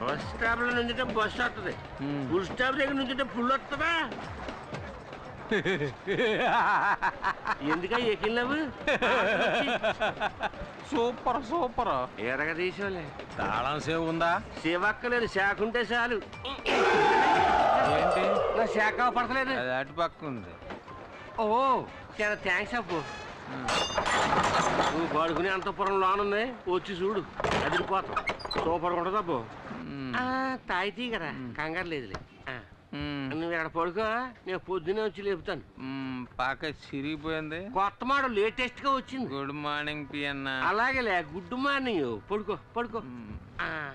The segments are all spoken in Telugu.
బస్ స్టాప్లో నుంచుంటే బస్ వస్తుంది. ఫుల్ స్టాప్ దగ్గర నుంచుంటే ఫుల్ వస్తుందా? ఎందుక ఎక్కినావు సూపర్ సూపర్. ఎరగ తీసుకోలే తాళం సేవ్ ఉందా? శివక్కలేదు శాఖ ఉంటే చాలు. ఏంటి? నా శాఖ పడతలేదు. అది అటు పక్క ఉంది. ఓ చాలా థ్యాంక్స్ అప్పు. నువ్వు పడుకునే అంతపురం లోన్ ఉంది వచ్చి చూడు. అదిరిపోతాం. సూపర్ ఉంటుంది అబ్బు. తాయితీ కదా కంగారు లేదులే. నువ్వు ఇక్కడ పడుకో నేను పొద్దునే వచ్చి లేపుతాను. పాక చిరిగిపోయింది. కొత్త మోడల్ లేటెస్ట్గా వచ్చింది. గుడ్ మార్నింగ్ పియన్న అలాగేలే గుడ్ మార్నింగ్. పడుకో పడుకో. మ్మ్. ఆ.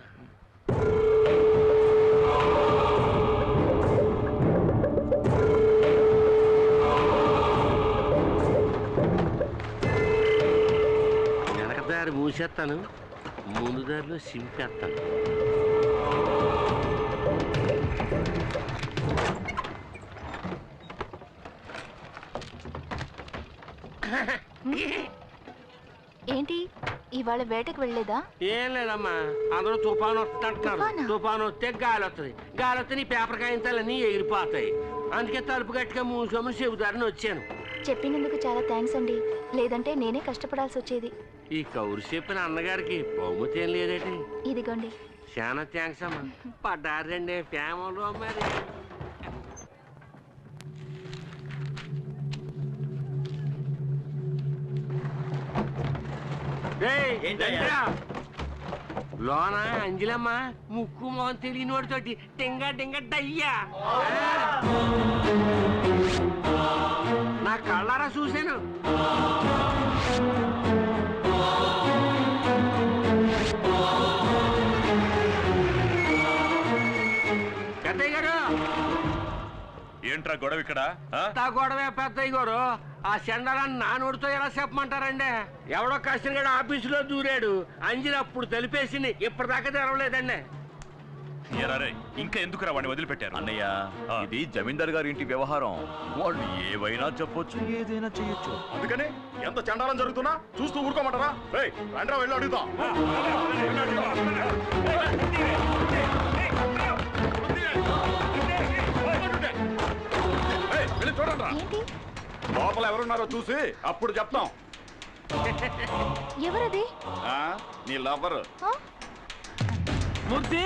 వెనక దారి మూసేస్తాను. ముందు దారిలో సింపేస్తాను ఏంటి? ఇవాళ వేటకు వెళ్ళలేదా? ఏం లేదమ్మా. అందరూ తుఫాను వస్తుంటారు తుఫానా? వస్తే గాలి వస్తుంది. గాలి వస్తే నీ పేపర్ కాగించాలన్నీ ఎగిరిపోతాయి. అందుకే తలుపు గట్టిగా మూసోమని చెబుతారని వచ్చాను. చెప్పినందుకు చాలా థ్యాంక్స్ అండి. లేదంటే నేనే కష్టపడాల్సి వచ్చేది. ఈ కౌరు చెప్పిన అన్నగారికి బహుమతి ఏం లేదేటి? ఇదిగోండి. చాలా థ్యాంక్స్ అమ్మా. పడ్డారండి ఫ్యామిలీలో మరి? లోన అంజలమ్మ? ముక్కు మొహం తెలియని వాడితోటి టింగ టింగ డయ్యా. నా కళ్ళారా చూశాను. పెద్దయ్య గారు. ఏంట్రా గొడవ ఇక్కడ? ఆ? అంతా గొడవే పెద్దయ్య గారు. ఆ సెండరాన్ని నానోడితో ఎలా చెప్పమంటారండి? ఎవడో కష్టం గడ ఆఫీసులో దూరాడు. అంజలి అప్పుడు తెలిపేసింది. ఇప్పటిదాకా తెరవలేదండి. రేయ్, ఇంకా ఎందుకురా వాడిని వదిలిపెట్టారు? అన్నయ్య ఆ. ఇది జమీందార్ గారి ఇంటి వ్యవహారం. వాళ్ళు ఏవైనా చెప్పొచ్చు. ఏదైనా చేయొచ్చు. అందుకని ఎంత చండాలం జరుగుతున్నా చూస్తూ ఊరుకోమంటారా? రేయ్ రండ్రా వెళ్ళి వెళ్ళి చూడండి ఏంటి? లోపల ఎవరున్నారో చూసి అప్పుడు చెప్తాం. ఎవరది? ఆ, నీ? మూర్తి?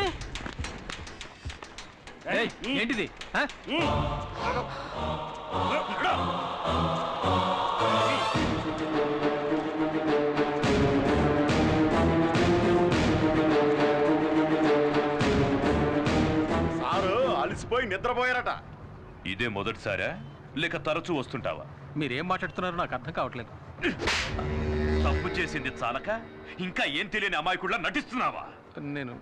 ఏయ్, ఏంటిది? ఆ? అలసిపోయి నిద్రపోయారట. ఇదే మొదటిసారా? లేక తరచూ వస్తుంటావా? మీరేం మాట్లాడుతున్నారో నాకు అర్థం కావట్లేదు. తప్పు చేసింది చాలక? ఇంకా ఏం తెలియని అమాయకుడిలా నటిస్తున్నావా? నేను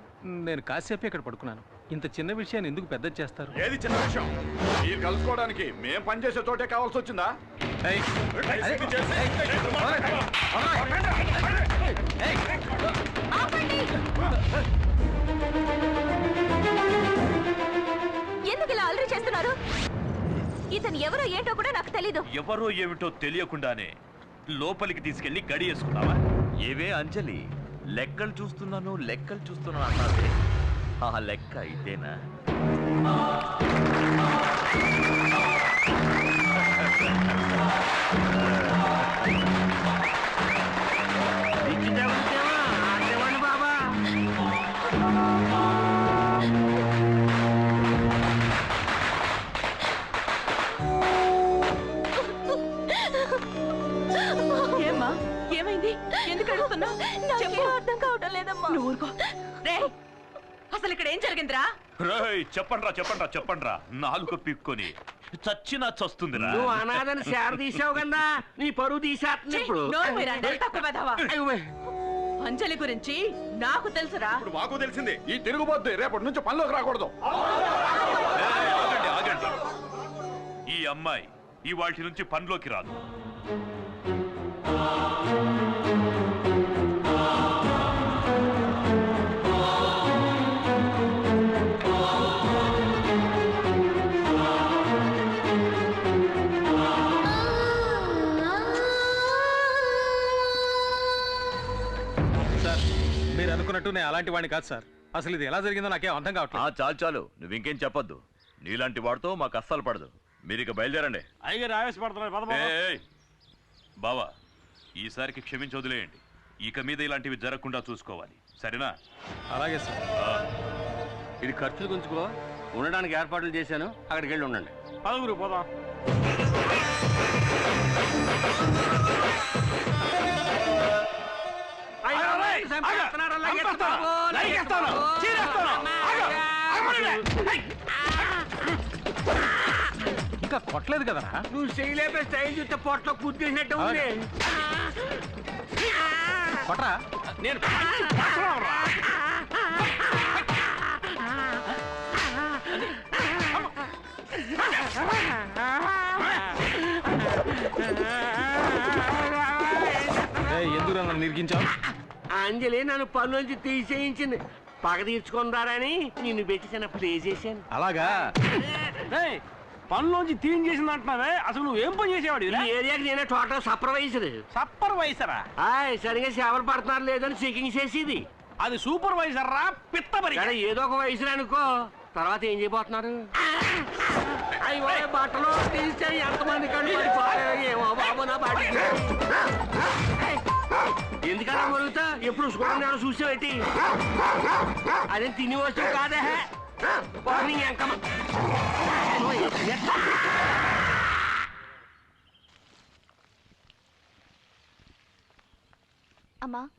నేను కాసేపు ఇక్కడ పడుకున్నాను. ఇంత చిన్న విషయాన్ని ఎందుకు పెద్ద చేస్తారు? ఏది చిన్న విషయం? మీరు కలుసుకోవడానికి మేం పనిచేసే చోటే కావాల్సి వచ్చిందా? ఇతను ఎవరో ఏంటో కూడా నాకు తెలీదు. ఎవరో ఏమిటో తెలియకుండానే లోపలికి తీసుకెళ్ళి గడి వేసుకున్నావా? ఏవే అంజలి లెక్కలు చూస్తున్నాను లెక్కలు చూస్తున్నాను అన్నది ఆ లెక్క ఇదేనా? ఇచ్చిదేవా ఎందుకు అడుగుతున్నా? నాకేం అర్థం కావటం లేదమ్మా. నువ్వు ఊరుకో. రే అసలు ఇక్కడ ఏం జరిగిందిరా? రేయ్ చెప్పండ్రా చెప్పండ్రా చెప్పండ్రా. నాలుగు పిక్కొని చచ్చినా చస్తుందిరా. నువ్వు అనాథని శార తీసావు కదా నీ పరువు తీసేస్తుంది ఇప్పుడు. అంజలి గురించి నాకు తెలుసురా. ఇప్పుడు మాకు తెలిసింది. ఈ తిరుగుబోద్ది రేపటి నుంచి పనిలోకి రాకూడదు. ఆగండి ఆగండి. ఈ అమ్మాయి ఈ వాటి నుంచి పనిలోకి రాదు. అలాంటి వాడిని కాదు సార్. అసలు ఇది ఎలా జరిగిందో నాకేం అర్థం ఆ కావట్లేదు చాలు చాలు. నువ్వు ఇంకేం చెప్పొద్దు. నీలాంటి వాడితో మాకు అస్సలు పడదు. మీరు ఇక బయలుదేరండి. అయ్యగారు ఆవేశపడుతున్నారు. ఏయ్, ఏయ్. బావా ఈసారికి క్షమించి వదిలేయండి ఇక మీద ఇలాంటివి జరగకుండా చూసుకోవాలి. సరేనా? అలాగే సార్. ఇది ఖర్చులు గుంచుకో ఉండడానికి ఏర్పాట్లు చేశాను. అక్కడికి వెళ్ళి ఉండండి. పదగురు పోదాం. ఇంకా కొట్టలేదు కదరా? నువ్వు చేయలేపే స్టైల్ చూస్తే పొట్టలో కుద్దేసినట్టు ఉంది. కొట్రా నేను ఏయ్, ఎందుకు నన్ను నిరిగించావు? అంజలి నన్ను పనులోంచి తీసేయించింది. పగ తీర్చుకుందారని నిన్ను పెట్టి చిన్న ప్లే చేశాను? అలాగా? పనులోంచి తీన్ చేసింది అంటున్నావే? అసలు నువ్వేం పని చేసేవాడు ఈ ఏరియాకి నేనే టోటల్ సూపర్వైజర్. సూపర్వైజరా? ఆయ్ సరిగా సేవలు పడుతున్నారు లేదని చెకింగ్ చేసేది. అది సూపర్వైజర్ రా పిత్తబరి ఇక్కడ ఏదో ఒక వయసు అనుకో. తర్వాత ఏం చేయబోతున్నారు? అయ్యో బట్టలు తీస్తే ఎంతమంది కళ్ళు పడిపోయాయో ఏమో బాబు నా బాటికి ఎందుకలా మరుగుతా? ఎప్పుడు చూడండి చూసావేటి? అదే తిని వస్తువు కాదే? అమ్మా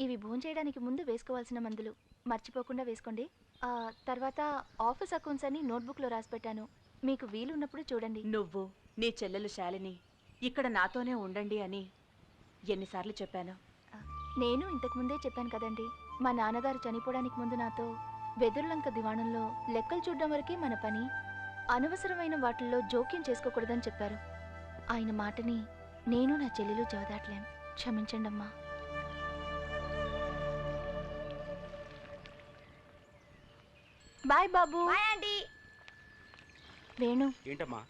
ఇవి భోంచేయడానికి ముందు వేసుకోవాల్సిన మందులు. మర్చిపోకుండా వేసుకోండి. ఆ, తర్వాత ఆఫీస్ అకౌంట్స్ అని నోట్బుక్లో రాసి పెట్టాను. మీకు వీలున్నప్పుడు చూడండి. నువ్వు నీ చెల్లెలు శాలిని ఇక్కడ నాతోనే ఉండండి అని ఎన్నిసార్లు చెప్పాను. నేను ఇంతకు ముందే చెప్పాను కదండి. మా నాన్నగారు చనిపోవడానికి ముందు నాతో వెదురులంక దివాణంలో లెక్కలు చూడడం వరకే మన పని అనవసరమైన వాటిల్లో జోక్యం చేసుకోకూడదని చెప్పారు. ఆయన మాటని నేను నా చెల్లెలు చదవదాట్లేం క్షమించండి అమ్మా బాయ్ బాబు వేణు. ఏంటమ్మా?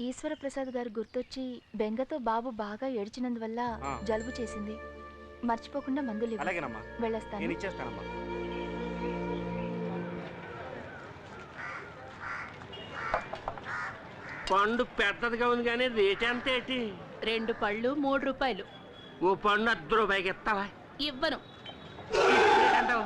ఈశ్వర ప్రసాద్ గారు గుర్తొచ్చి బెంగతో బాబు బాగా ఏడ్చినందువల్ల ఆ. జలుబు చేసింది. మర్చిపోకుండా మందులు ఇవ్వు. అలాగేనమ్మా. వెళ్ళొస్తాను. నేను ఇచ్చేస్తానమ్మా. పండు పెద్దదిగా ఉంది కానీ రేట్ ఎంత ఏంటి? రెండు పళ్ళు మూడు రూపాయలు. ఓ పండు అర్ధ రూపాయికి ఇస్తావా? ఇవ్వను. అంటావు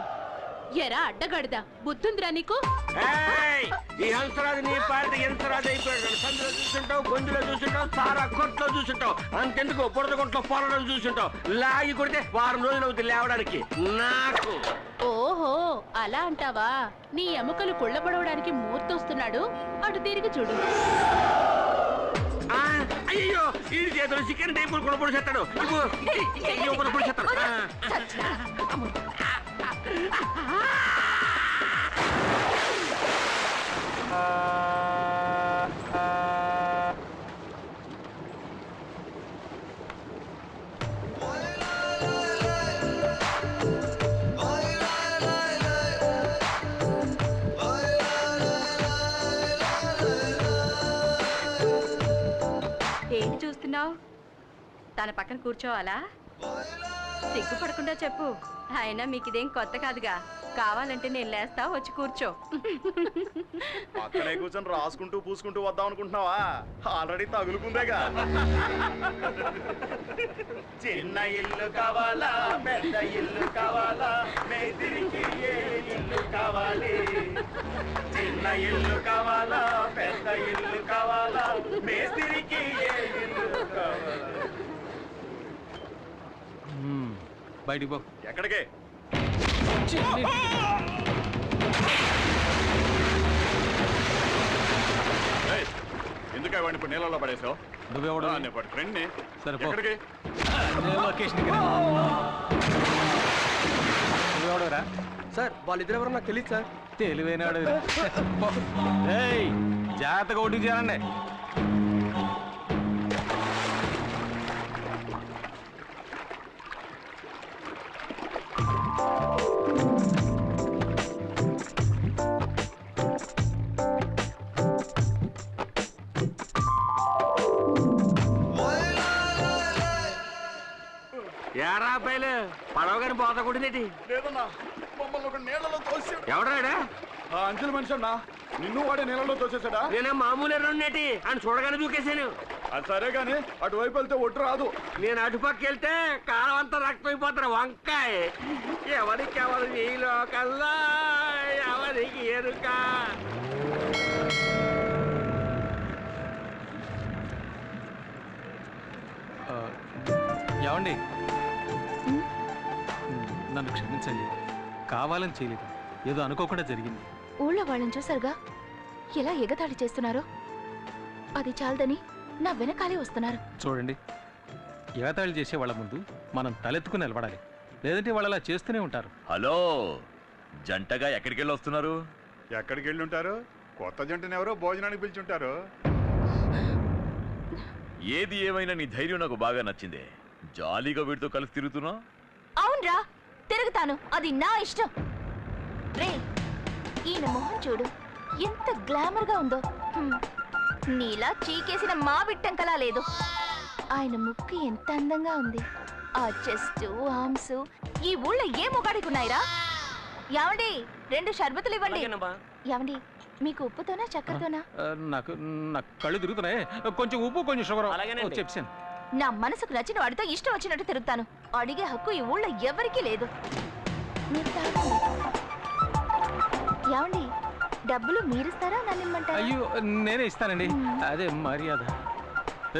ఎరా అడ్డగడదా బుద్ధుందిరా నీకు ఏయ్! ఈ హంసరాజు నీ పార్టీ హంసరాజు అయిపోయాడు సందులో చూసుంటావు గొంతులో చూసుంటావు సారా కొట్లో చూసుంటావు అంతెందుకు బురద కొట్లో పొలడం చూసుంటావు లాగి కొడితే వారం రోజులు అవుతుంది లేవడానికి నాకు ఓహో అలా అంటావా నీ ఎముకలు కుళ్ళబడవడానికి మూర్తొస్తున్నాడు అటు తిరిగి చూడు ఆ, అయ్యో ఈ చేతులు చికెన్ టైపులు ఇవ్వు. ఇవ్వు కూడా పొడిచేస్తాడు ఆ. ఏంటి చూస్తున్నావు? తన పక్కన కూర్చోవాలా? సిగ్గుపడకుండా చెప్పు. అయినా మీకు ఇదేం కొత్త కాదుగా. కావాలంటే నేను లేస్తా వచ్చి కూర్చో. పక్కనే కూర్చొని రాసుకుంటూ పూసుకుంటూ వద్దాం అనుకుంటున్నావా? ఆల్రెడీ తగులుకుందేగా. చిన్న ఇల్లు కావాలా పెద్ద ఇల్లు కావాలా మేదిరికి ఏ ఇల్లు కావాలి? చిన్న ఇల్లు కావాలా పెద్ద ఇల్లు కావాలా మేస్తిరికి ఏ ఇల్లు కావాలా. బయటికి పో. ఎక్కడికి ఎందుకు వాడిని ఇప్పుడు నీళ్ళలో పడేసావు? నువ్వెవడు? నేను వాడి ఫ్రెండ్ని సరే. ఎక్కడికి. నువ్వెవడురా? సార్ వాళ్ళిద్దరు ఎవరో నాకు తెలియదు సార్. తెలివైనవాడు ఏయ్ జాగ్రత్తగా ఓటింగ్ చేయాలండి. ఏరా అబ్బాయిలు పడవ కానీ పోత కొట్టిందేటి లేదన్నా మమ్మల్ని ఒక నీళ్ళలో తోసాడు. ఎవడాడా ఆ అంచెల మనిషి అన్నా నిన్ను వాడే నీళ్ళలో తోసేసాడా? నేనే మామూలు ఎర్రన్నటి అని చూడగానే దూకేశాను. అది సరే గాని అటువైపు వెళ్తే ఒట్టు రాదు. నేను అటుపక్క వెళ్తే కాలం అంతా రక్తమైపోతారు వంకాయ. ఎవరికి ఎవరు ఈ లోకల్లా ఎవరికి ఎరుక. ఏమండి? నన్ను క్షమించండి. కావాలని చేయలేదు. ఏదో అనుకోకుండా జరిగింది. ఊళ్ళో వాళ్ళని చూసారుగా ఎలా ఎగతాళి చేస్తున్నారో? అది చాలదని నా వెనకాలే వస్తున్నారు. చూడండి. ఎగతాళి చేసే వాళ్ళ ముందు మనం తలెత్తుకుని నిలబడాలి. లేదంటే వాళ్ళు అలా చేస్తూనే ఉంటారు. హలో! జంటగా ఎక్కడికి వెళ్ళి వస్తున్నారు? ఎక్కడికి వెళ్ళి ఉంటారు కొత్త జంటని ఎవరో భోజనానికి పిలిచుంటారు. ఏది ఏమైనా నీ ధైర్యం నాకు బాగా నచ్చిందే. జాలీగా వీడితో కలిసి తిరుగుతున్నా అవునరా. తిరుగుతాను. అది నా ఇష్టం. రే ఈయన మొహం చూడు. ఎంత గ్లామర్గా ఉందో. హ్మ్. నీలా చీకేసిన మా బిట్టంకలా లేదు. ఆయన ముక్కు ఎంత అందంగా ఉంది. ఆ చెస్ట్ ఆర్మ్స్ ఈ ఊళ్ళో ఏ మొగాడికి ఉన్నాయిరా? యావండి రెండు షర్బతులు ఇవ్వండి. యావండి మీకు ఉప్పుతోనా చక్కెరతోనా? నాకు నా కళ్ళు తిరుగుతున్నాయి. కొంచెం ఉప్పు కొంచెం షుగర్. అలాగేనండి. చెప్పాను నా మనసుకు నచ్చిన వాడితో ఇష్టం వచ్చినట్టు తిరుగుతాను. అడిగే హక్కు ఈ ఊళ్ళో ఎవరికీ లేదు. ఏమండి డబ్బులు మీరిస్తారా నన్ను ఇమ్మంటారా అయ్యో నేనే ఇస్తానండి. అదే మర్యాద.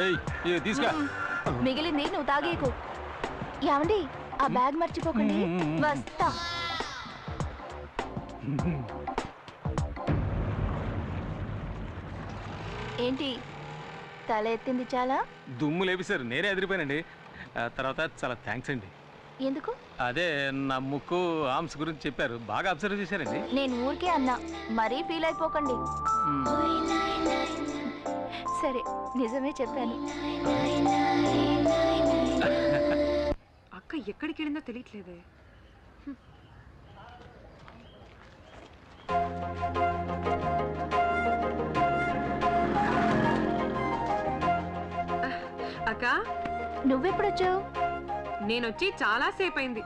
ఏయ్ ఇది తీసుకా. మ్మ్. మిగిలింది నువ్వు తాగేకు. ఏమండి ఆ బ్యాగ్ మర్చిపోకండి. వస్తా. ఏంటి తల ఎత్తింది చాలా? దుమ్ము లేపిసారు నేనే ఎదిరిపోయానండి. ఆ తర్వాత చాలా థ్యాంక్స్ అండి. ఎందుకు? అదే నా ముక్కు ఆర్మ్స్ గురించి చెప్పారు. బాగా అబ్జర్వ్ చేశారండి. నేను ఊరికే అన్నా మరీ ఫీల్ అయిపోకండి. మ్మ్. సరే నిజమే చెప్పాను. అక్క ఎక్కడికి వెళ్ళిందో తెలియట్లేదే. అక్క. నువ్వెప్పుడొచ్చావు? నేనొచ్చి చాలా సేపు అయింది.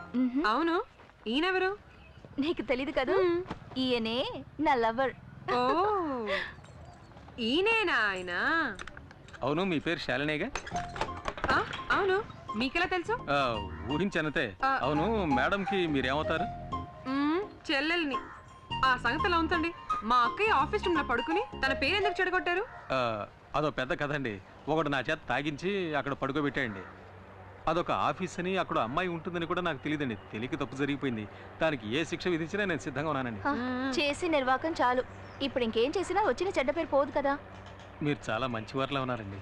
అవును. ఈయనెవరు? నీకు తెలీదు కదా? ఈయనే నా లవర్. ఓ. ఈయనేనా ఆయన? అవును మీ పేరు శాలినేగా? ఆ, అవును. మీకెలా తెలుసు? ఆ, ఊహించానంతే. ఆ. అవును మేడంకి మీరేమవుతారు? మ్మ్, చెల్లెల్ని. ఆ సంగతి ఎలా ఉంచండి మా అక్కయ్య ఆఫీస్ రూమ్లో పడుకుని తన పేరు ఎందుకు చెడగొట్టారు? ఆ, అదో పెద్ద కథ అండి ఒకడు నా చేత తాగించి అక్కడ పడుకోబెట్టాయండి అదొక ఆఫీస్ అని అక్కడ అమ్మాయి ఉంటుందని కూడా నాకు తెలియదండి తెలియక తప్పు జరిగిపోయింది. దానికి ఏ శిక్ష విధించినా నేను సిద్ధంగా ఉన్నానండి. హ, చేసి నిర్వాకం చాలు. ఇప్పుడు ఇంకేం చేసినా వచ్చిన చెడ్డ పేరు పోదు కదా. మీరు చాలా మంచివారిలా ఉన్నారండి.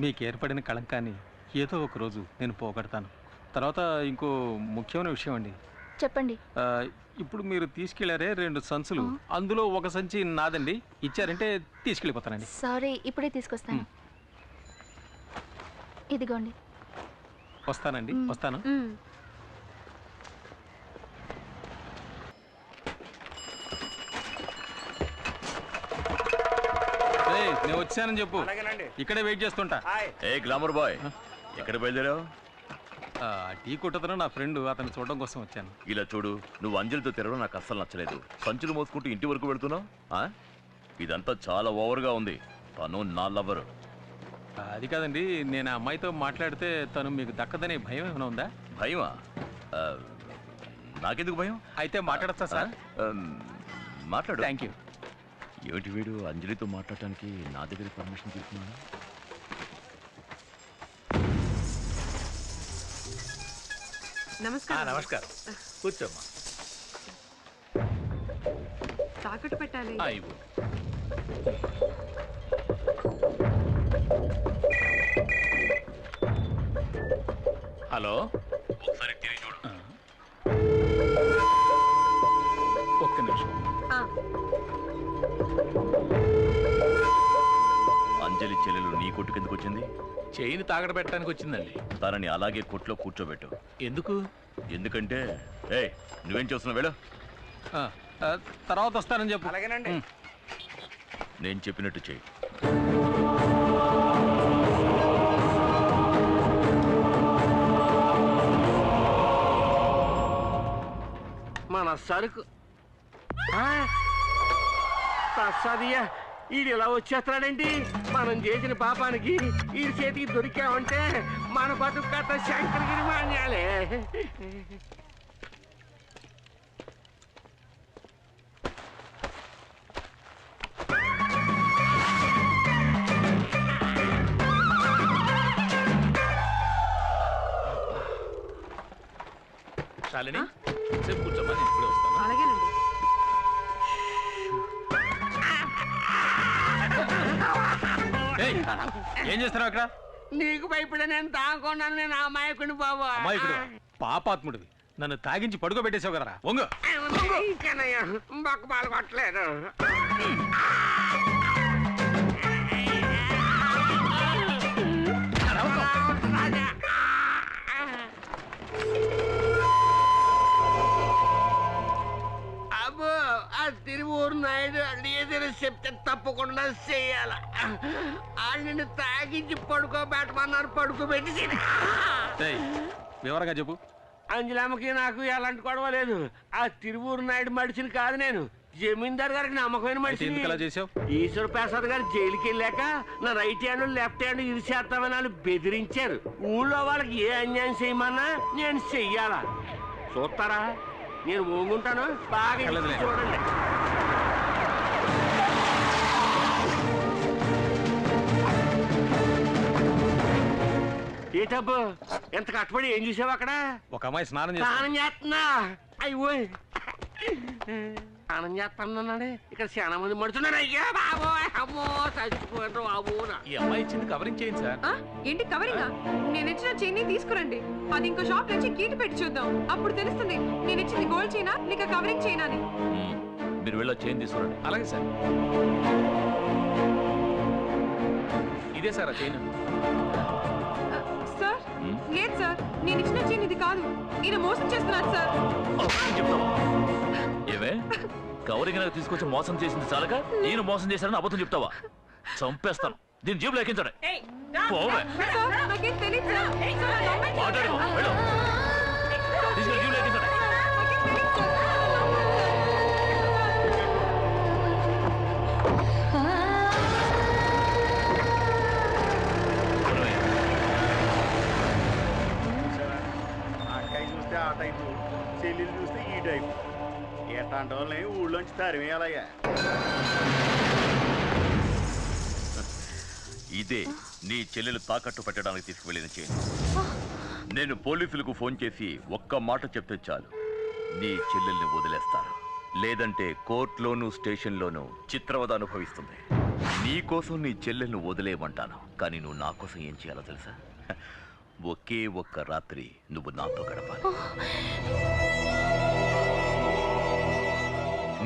మీకు ఏర్పడిన కళంకాన్ని ఏదో ఒక రోజు నేను పోగొడతాను. తర్వాత ఇంకో ముఖ్యమైన విషయం అండి. చెప్పండి. ఆ, ఇప్పుడు మీరు తీసుకెళ్ళారే రెండు సంచులు. అందులో ఒక సంచి నాదండి. ఇచ్చారంటే తీసుకెళ్ళిపోతానండి. సారీ ఇప్పుడే తీసుకొస్తాను. ఇదిగోండి. వస్తానండి. వస్తాను. ఏయ్, నేను వచ్చానని చెప్పు. ఇక్కడే వెయిట్ చేస్తుంటా. ఏ గ్లామర్ బాయ్. ఎక్కడ బయలుదేరావు? ఆ, టీ కొట్టతను నా ఫ్రెండ్ అతను చూడడం కోసం వచ్చాను. ఇలా చూడు నువ్వు అంజలితో తిరగడం నాకు అస్సలు నచ్చలేదు. సంచులు మోసుకుంటూ ఇంటి వరకు వెళ్తున్నావు? ఆ? ఇదంతా చాలా ఓవర్గా ఉంది. తను నా లవర్. అది కాదండి నేను ఆ అమ్మాయితో మాట్లాడితే తను మీకు దక్కదనే భయం ఏమైనా ఉందా? భయమా? ఆ, నాకెందుకు భయం? అయితే మాట్లాడతా సార్? ఆ, మాట్లాడు. Thank you. ఏమిటి వీడు అంజలితో మాట్లాడటానికి నా దగ్గర పర్మిషన్ తీసుకున్నాను నమస్కారం. నమస్కారం. కూర్చోమ్మా. తాకట్టు పెట్టాలి. ఇవ్వు. హలో. ఒకసారి తిరిగి చూడు. ఒక్క నిమిషం. అంజలి చెల్లెలు నీ కొట్టు కిందకు వచ్చింది? చైన్ తాగడ పెట్టడానికి వచ్చిందండి. తనని అలాగే కొట్లో కూర్చోబెట్టు. ఎందుకు? ఎందుకంటే ఏ నువ్వేం చేస్తున్నావు ఆ, ఆ, తర్వాత వస్తానని చెప్పు. అలాగేనండి. నేను చెప్పినట్టు చెయ్యి మన సరుకు. ఆ? తస్సదియ్యా ఈడు ఇలా వచ్చేస్తున్నాడేంటి మనం చేసిన పాపానికి ఈ చేతికి దొరికామంటే మన బతుకు కథ శంకరగిరి మాన్యాలే. శాలిని? ఏం చేస్తున్నావు అక్కడ? నీకు భయపడే నేను తాగకున్నాను నేను అమాయకుని బాబు. అమ్మాయికుడు పాపాత్ముడివి. నన్ను తాగించి పడుకోబెట్టేసావు కదరా. వంగు. బొక్క పాలు కొట్టలేదు. తిరువూరు నాయుడు ఏదైనా చెప్తే తప్పకుండా వాళ్ళు నిన్ను తాగించి పడుకోబెట్టమన్నారు పడుకోబెట్టి వివరంగా చెప్పు. అంజలమ్మకి నాకు ఎలాంటి గొడవ లేదు. ఆ తిరువూరు నాయుడు మడిచిని కాదు నేను. జమీందార్ గారికి నమ్మకమైన మనిషి ఈశ్వర ప్రసాద్ గారు జైలుకి వెళ్ళాక నా రైట్ హ్యాండ్ లెఫ్ట్ హ్యాండ్ ఇది చేస్తామని వాళ్ళు బెదిరించారు. ఊళ్ళో వాళ్ళకి ఏ అన్యాయం చేయమన్నా నేను చెయ్యాలా. చూస్తారా? నేను ఓంగుంటాను బాగా. చూడండి. ఏటబ్బు ఎంత కష్టపడి ఏం చూసావు అక్కడ? ఒక అమ్మాయి స్నానం స్నానం చేస్తున్నా అయ్యో. స్నానం చేస్తున్నాడే ఇక్కడ చాలా మంది మడుతున్నారు. అయ్యా బాబో అమ్మో చచ్చిపోయారు బాబు ఈ అమ్మాయి ఇచ్చింది కవరింగ్ చేయండి సార్. ఆ? ఏంటి కవరింగా నేను ఇచ్చిన చైన్ తీసుకురండి. అది ఇంకో షాప్ నుంచి కీటు పెట్టి చూద్దాం. అప్పుడు తెలుస్తుంది నేను ఇచ్చింది గోల్డ్ చైనా నీకు కవరింగ్ చైనా అని మ్మ్. మీరు వెళ్ళి చైన్ తీసుకురండి. అలాగే సార్. ఇదే సార్ ఆ చైన్ ఆ, సార్ హ్మ్? లేదు సార్ నేను ఇచ్చిన చైన్ ఇది కాదు. ఈయన మోసం చేస్తున్నాడు సార్. చెప్తావా ఏమే? నాకు తీసుకొచ్చి మోసం చేసింది చాలక? నేను మోసం చేశానని అబద్ధం చెప్తావా? చంపేస్తాను. దీని జేబులో ఎక్కించండి. పోవే. మాట్లాడు. వెళ్ళు. జేబులో ఎక్కించండి. ఆ టైపు. చెల్లెలు చూస్తే ఈ టైపు. ఎట్లాంటి వాళ్ళని ఊళ్ళోంచి తరిమేయాలయ్యా. ఇదే నీ చెల్లెలు తాకట్టు పెట్టడానికి తీసుకువెళ్ళిన చైన్ నేను పోలీసులకు ఫోన్ చేసి ఒక్క మాట చెప్తే చాలు. నీ చెల్లెల్ని వదిలేస్తాను. లేదంటే కోర్టులోనూ స్టేషన్లోనూ చిత్రవద అనుభవిస్తుంది. నీ కోసం నీ చెల్లెల్ని వదిలేయమంటాను. కానీ నువ్వు నా కోసం ఏం చేయాలో తెలుసా? ఒకే ఒక్క రాత్రి నువ్వు నాతో గడపాలి.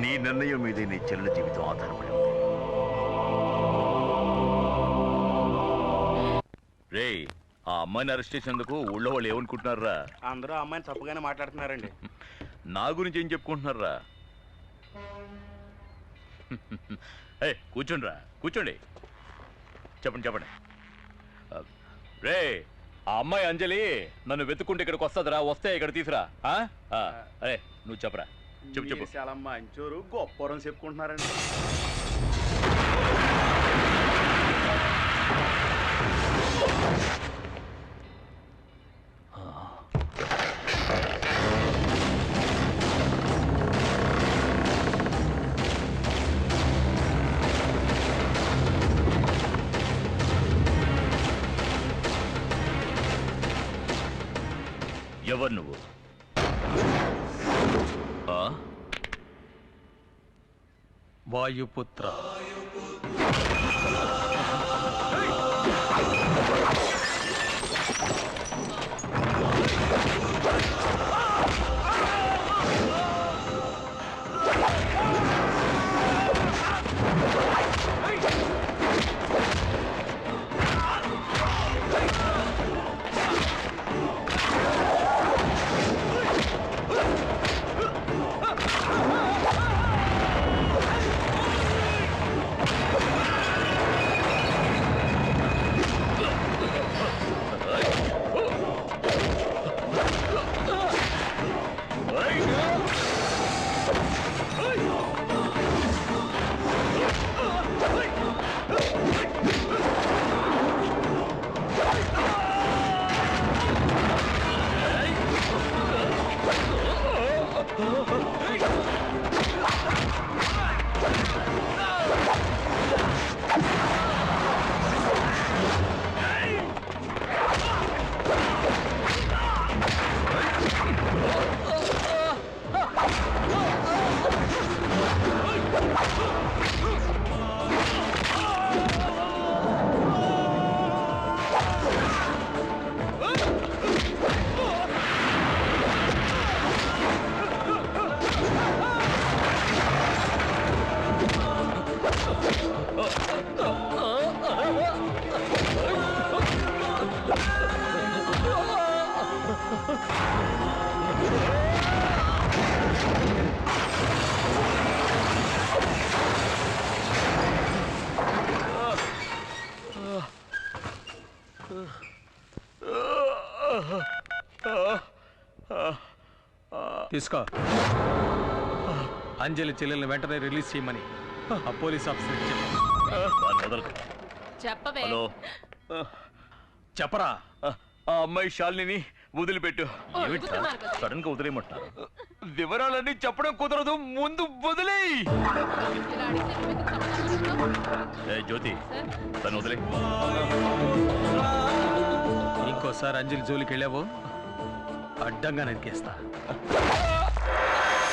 నీ నిర్ణయం మీదే నీ చెల్లెల జీవితం ఆధారపడి ఉంది. రే ఆ అమ్మాయిని అరెస్ట్ చేసినందుకు ఊళ్ళో వాళ్ళు ఏమనుకుంటున్నారా అందరూ అమ్మాయిని తప్పుగానే మాట్లాడుతున్నారండి. నా గురించి ఏం చెప్పుకుంటున్నారా ఏ కూర్చోండి రా కూర్చోండి. చెప్పండి చెప్పండి. రే ఆ అమ్మాయి అంజలి నన్ను వెతుక్కుంటే ఇక్కడికి వస్తుందిరా వస్తే ఇక్కడ తీసురా. ఆ? ఆ, అరే నువ్వు చెప్పరా. చెప్పు చెప్పు. చాలా మంచోరు గొప్పరం చెప్పుకుంటున్నారండి. ఎవరు నువ్వు ఆ? వాయుపుత్ర. తీసుకో. అంజలి చెల్లెల్ని వెంటనే రిలీజ్ చేయమని ఆ పోలీస్. చెప్పవే. హలో. చెప్పరా? ఆ, అమ్మాయి శాలిని వదిలిపెట్టు. సడన్గా వదిలేయమంటున్నారు. వివరాలన్నీ చెప్పడం కుదరదు ముందు వదిలేయ్! చెప్తావు? ఏ జ్యోతి తను వదిలే. ఇంకోసారి అంజలి జోలికి వెళ్ళావో అడ్డంగా నరికేస్తా.